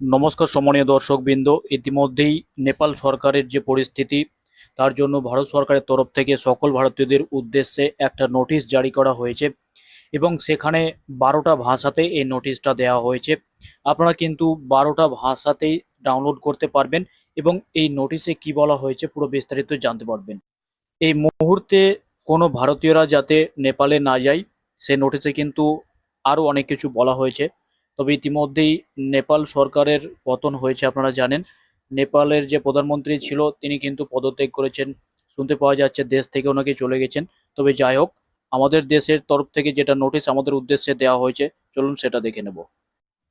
নমস্কার সম্মানীয় দর্শকবৃন্দ। ইতিমধ্যেই নেপাল সরকারের যে পরিস্থিতি, তার জন্য ভারত সরকারের তরফ থেকে সকল ভারতীয়দের উদ্দেশ্যে একটা নোটিশ জারি করা হয়েছে এবং সেখানে বারোটা ভাষাতে এই নোটিশটা দেওয়া হয়েছে। আপনারা কিন্তু বারোটা ভাষাতেই ডাউনলোড করতে পারবেন এবং এই নোটিশে কি বলা হয়েছে পুরো বিস্তারিত জানতে পারবেন। এই মুহূর্তে কোনো ভারতীয়রা যাতে নেপালে না যায়, সে নোটিশে কিন্তু আরও অনেক কিছু বলা হয়েছে। তবে ইতিমধ্যেই নেপাল সরকারের পতন হয়েছে, আপনারা জানেন। নেপালের যে প্রধানমন্ত্রী ছিল, তিনি কিন্তু পদত্যাগ করেছেন। শুনতে পাওয়া যাচ্ছে দেশ থেকে ওনাকে চলে গেছেন। তবে যাই হোক, আমাদের দেশের তরফ থেকে যেটা নোটিশ আমাদের উদ্দেশ্যে দেওয়া হয়েছে, চলুন সেটা দেখে নেব।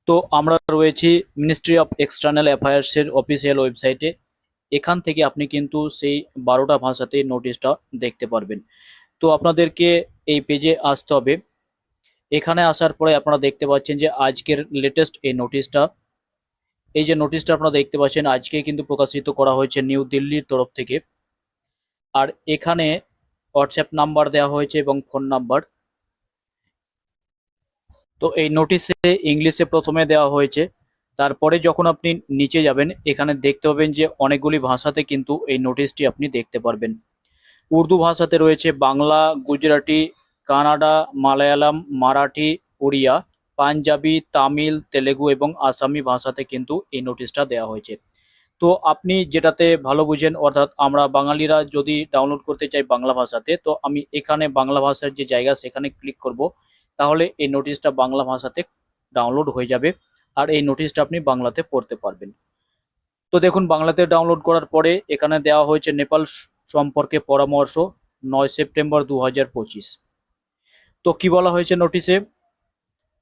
তো আমরা রয়েছি মিনিস্ট্রি অফ এক্সটার্নাল অ্যাফেয়ার্সের অফিসিয়াল ওয়েবসাইটে এখান থেকে আপনি কিন্তু সেই বারোটা ভাষাতে নোটিশটা দেখতে পারবেন। তো আপনাদেরকে এই পেজে আসতে হবে। এখানে আসার পরে আপনারা দেখতে পাচ্ছেন যে আজকের লেটেস্ট এই নোটিশটা এই যে নোটিশটা আপনারা দেখতে পাচ্ছেন আজকে কিন্তু প্রকাশিত করা হয়েছে নিউ দিল্লির তরফ থেকে। আর এখানে হোয়াটসঅ্যাপ নাম্বার দেওয়া হয়েছে এবং ফোন নাম্বার তো এই নোটিশে ইংলিশে প্রথমে দেওয়া হয়েছে। তারপরে যখন আপনি নিচে যাবেন, এখানে দেখতে পাবেন যে অনেকগুলি ভাষাতে কিন্তু এই নোটিশটি আপনি দেখতে পারবেন। উর্দু ভাষাতে রয়েছে বাংলা, গুজরাটি কানাডা, মালায়ালাম, মারাঠি ওড়িয়া পাঞ্জাবি, তামিল, তেলেগু এবং আসামি ভাষাতে কিন্তু এই নোটিশটা দেওয়া হয়েছে। তো আপনি যেটাতে ভালো বুঝেন, অর্থাৎ আমরা বাঙালিরা যদি ডাউনলোড করতে চাই বাংলা ভাষাতে, তো আমি এখানে বাংলা ভাষার যে জায়গা, সেখানে ক্লিক করব। তাহলে এই নোটিশটা বাংলা ভাষাতে ডাউনলোড হয়ে যাবে আর এই নোটিশটা আপনি বাংলাতে পড়তে পারবেন। তো দেখুন, বাংলাতে ডাউনলোড করার পরে এখানে দেওয়া হয়েছে নেপাল সম্পর্কে পরামর্শ, নয় সেপ্টেম্বর দু হাজার পঁচিশ। তো কি বলা হয়েছে নোটিশে?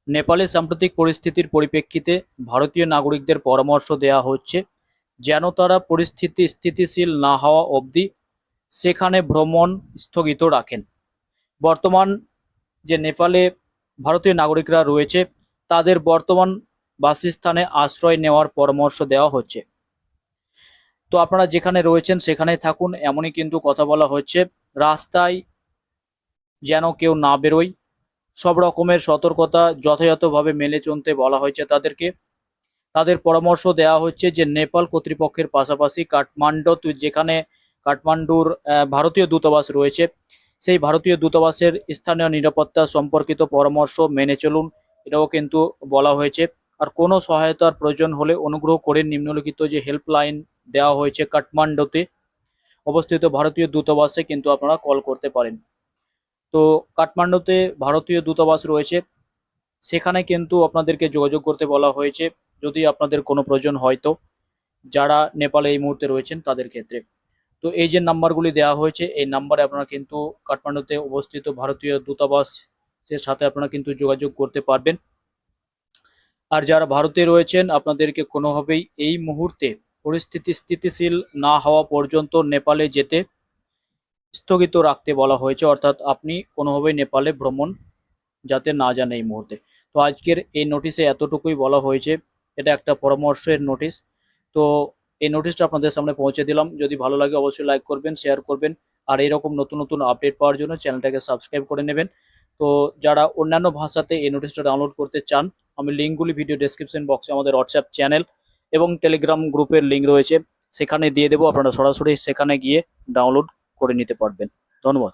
নেপালে সাম্প্রতিক পরিস্থিতির পরিপ্রেক্ষিতে ভারতীয় নাগরিকদের পরামর্শ দেওয়া হচ্ছে যেন তারা পরিস্থিতি স্থিতিশীল না হওয়া অবধি সেখানে ভ্রমণ স্থগিত রাখেন। বর্তমান যে নেপালে ভারতীয় নাগরিকরা রয়েছে, তাদের বর্তমান বাসস্থানে আশ্রয় নেওয়ার পরামর্শ দেওয়া হচ্ছে। তো আপনারা যেখানে রয়েছেন সেখানে থাকুন, এমনই কিন্তু কথা বলা হচ্ছে। রাস্তায় যেন কেউ না বেরোয়। সব রকমের সতর্কতা যথাযথভাবে মেনে চলতে বলা হয়েছে তাদেরকে। তাদের পরামর্শ দেওয়া হচ্ছে যে, নেপাল কর্তৃপক্ষের পাশাপাশি কাঠমান্ডু যেখানে কাঠমান্ডুর ভারতীয় দূতাবাস রয়েছে, সেই ভারতীয় দূতাবাসের স্থানীয় নিরাপত্তা সম্পর্কিত পরামর্শ মেনে চলুন, এটাও কিন্তু বলা হয়েছে। আর কোনো সহায়তার প্রয়োজন হলে অনুগ্রহ করে নিম্নলিখিত যে হেল্পলাইন দেওয়া হয়েছে কাঠমান্ডুতে, অবস্থিত ভারতীয় দূতাবাসে কিন্তু আপনারা কল করতে পারেন। তো কাঠমান্ডুতে ভারতীয় দূতাবাস রয়েছে। সেখানে কিন্তু আপনাদেরকে যোগাযোগ করতে বলা হয়েছে, যদি আপনাদের কোনো প্রয়োজন হয় তো। যারা নেপালে এই মুহূর্তে রয়েছেন তাদের ক্ষেত্রে। তো এই যে নাম্বারগুলি দেওয়া হয়েছে, এই নাম্বারে আপনারা কিন্তু কাঠমান্ডুতে অবস্থিত ভারতীয় দূতাবাসের সাথে আপনারা কিন্তু যোগাযোগ করতে পারবেন। আর যারা ভারতে রয়েছেন, আপনাদেরকে কোনোভাবেই এই মুহূর্তে পরিস্থিতি স্থিতিশীল না হওয়া পর্যন্ত নেপালে যেতে স্থগিত রাখতে বলা হয়েছে, অর্থাৎ আপনি কোনোভাবেই নেপালে ভ্রমণ যাতে না যান এই মুহূর্তে। তো আজকের এই নোটিশে এতটুকুই বলা হয়েছে, এটা একটা পরামর্শের নোটিশ তো এই নোটিশটা আপনাদের সামনে পৌঁছে দিলাম। যদি ভালো লাগে অবশ্যই লাইক করবেন শেয়ার করবেন, আর এরকম নতুন নতুন আপডেট পাওয়ার জন্য চ্যানেলটাকে সাবস্ক্রাইব করে নেবেন। তো যারা অন্যান্য ভাষাতে এই নোটিশটা ডাউনলোড করতে চান, আমি লিঙ্কগুলি ভিডিও ডেসক্রিপশন বক্সে আমাদের হোয়াটসঅ্যাপ চ্যানেল এবং টেলিগ্রাম গ্রুপের লিঙ্ক রয়েছে। সেখানে দিয়ে দেবো, আপনারা সরাসরি সেখানে গিয়ে ডাউনলোড করে নিতে পারবেন। ধন্যবাদ।